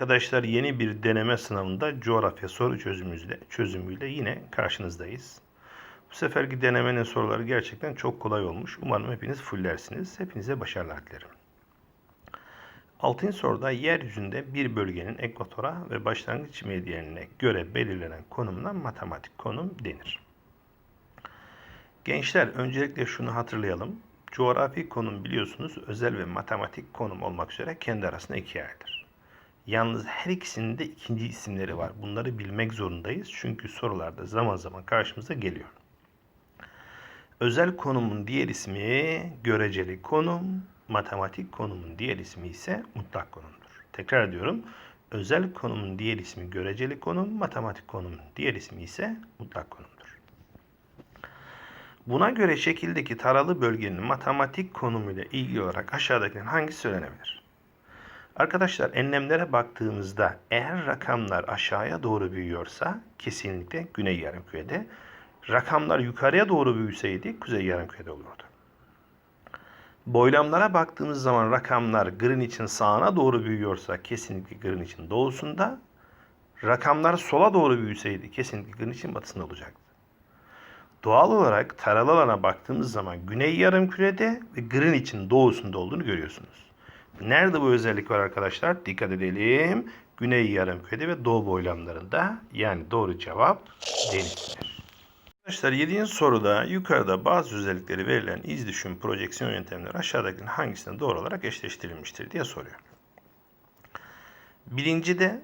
Arkadaşlar yeni bir deneme sınavında coğrafya soru çözümüyle, çözümüyle yine karşınızdayız. Bu seferki denemenin soruları gerçekten çok kolay olmuş. Umarım hepiniz fullersiniz. Hepinize başarılar dilerim. Altıncı soruda yeryüzünde bir bölgenin ekvatora ve başlangıç meridyenine göre belirlenen konumuna matematik konum denir. Gençler öncelikle şunu hatırlayalım. Coğrafi konum biliyorsunuz özel ve matematik konum olmak üzere kendi arasında ikiye ayrılır. Yalnız her ikisinin de ikinci isimleri var. Bunları bilmek zorundayız. Çünkü sorularda zaman zaman karşımıza geliyor. Özel konumun diğer ismi göreceli konum, matematik konumun diğer ismi ise mutlak konumdur. Tekrar ediyorum. Özel konumun diğer ismi göreceli konum, matematik konumun diğer ismi ise mutlak konumdur. Buna göre şekildeki taralı bölgenin matematik konumuyla ilgili olarak aşağıdakilerin hangisi söylenebilir? Arkadaşlar enlemlere baktığımızda eğer rakamlar aşağıya doğru büyüyorsa kesinlikle güney yarımkürede, rakamlar yukarıya doğru büyüseydi kuzey yarımkürede olurdu. Boylamlara baktığımız zaman rakamlar Greenwich'in sağına doğru büyüyorsa kesinlikle Greenwich'in doğusunda, rakamlar sola doğru büyüseydi kesinlikle Greenwich'in batısında olacaktı. Doğal olarak taralı alana baktığımız zaman güney yarımkürede ve Greenwich'in doğusunda olduğunu görüyorsunuz. Nerede bu özellik var arkadaşlar? Dikkat edelim. Güney yarımkürede ve doğu boylamlarında yani doğru cevap denizlidir. Arkadaşlar 7. soruda yukarıda bazı özellikleri verilen iz düşüm projeksiyon yöntemleri aşağıdakilerin hangisine doğru olarak eşleştirilmiştir diye soruyor. Birincide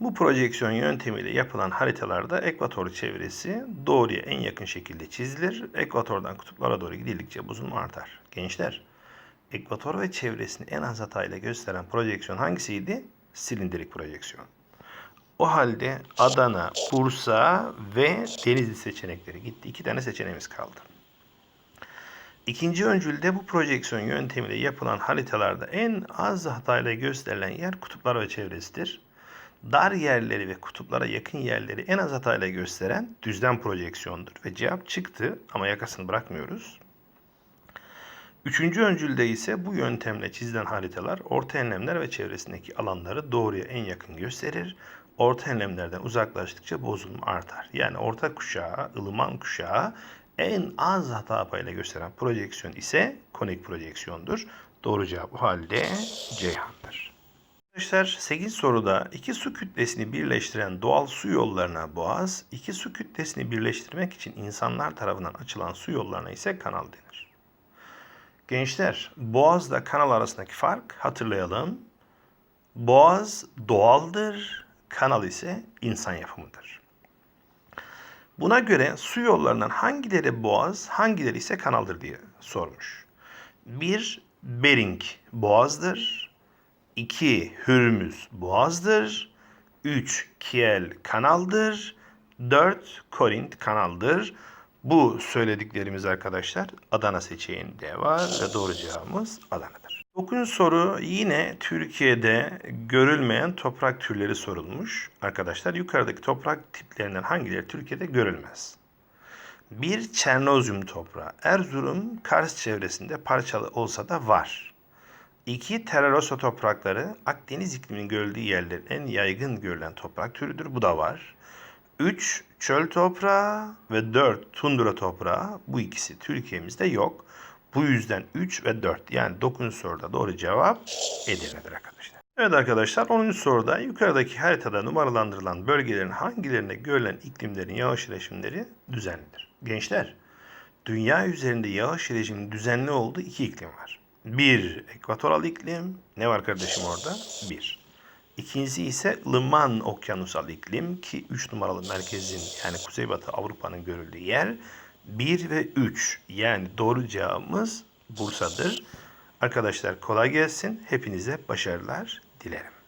bu projeksiyon yöntemiyle yapılan haritalarda ekvator çevresi doğruya en yakın şekilde çizilir. Ekvatordan kutuplara doğru gidildikçe buzulma artar. Gençler, ekvator ve çevresini en az hatayla gösteren projeksiyon hangisiydi? Silindirik projeksiyon. O halde Adana, Bursa ve Denizli seçenekleri gitti. İki tane seçeneğimiz kaldı. İkinci öncülde bu projeksiyon yöntemiyle yapılan haritalarda en az hatayla gösterilen yer kutuplar ve çevresidir. Dar yerleri ve kutuplara yakın yerleri en az hatayla gösteren düzlem projeksiyondur. Ve cevap çıktı ama yakasını bırakmıyoruz. Üçüncü öncülde ise bu yöntemle çizilen haritalar orta enlemler ve çevresindeki alanları doğruya en yakın gösterir. Orta enlemlerden uzaklaştıkça bozulma artar. Yani orta kuşağı, ılıman kuşağı en az hata payıyla gösteren projeksiyon ise konik projeksiyondur. Doğru cevap o halde Ceyhan'dır. Arkadaşlar 8 soruda iki su kütlesini birleştiren doğal su yollarına boğaz, iki su kütlesini birleştirmek için insanlar tarafından açılan su yollarına ise kanal denir. Gençler, boğazla kanal arasındaki fark hatırlayalım. Boğaz doğaldır, kanal ise insan yapımıdır. Buna göre su yollarından hangileri boğaz, hangileri ise kanaldır diye sormuş. 1. Bering boğazdır. 2. Hürmüz boğazdır. 3. Kiel kanaldır. 4. Korint kanaldır. Bu söylediklerimiz arkadaşlar Adana seçeneğinde var ve doğru cevabımız Adana'dır. 9. soru yine Türkiye'de görülmeyen toprak türleri sorulmuş. Arkadaşlar yukarıdaki toprak tiplerinden hangileri Türkiye'de görülmez? Bir Çernozyum toprağı Erzurum Kars çevresinde parçalı olsa da var. İki Terrarossa toprakları Akdeniz ikliminin görüldüğü yerlerin en yaygın görülen toprak türüdür. Bu da var. 3 çöl toprağı ve 4 tundra toprağı. Bu ikisi Türkiye'mizde yok. Bu yüzden 3 ve 4 yani 9. soruda doğru cevap Edirne'dir arkadaşlar. Evet arkadaşlar 10. soruda yukarıdaki haritada numaralandırılan bölgelerin hangilerinde görülen iklimlerin yağış rejimleri düzenlidir? Gençler, dünya üzerinde yağış rejiminin düzenli olduğu iki iklim var. Bir, ekvatoral iklim. Ne var kardeşim orada? Bir. İkincisi ise ılıman okyanusal iklim ki 3 numaralı merkezin yani Kuzeybatı Avrupa'nın görüldüğü yer 1 ve 3 yani doğru cevabımız Bursa'dır. Arkadaşlar kolay gelsin. Hepinize başarılar dilerim.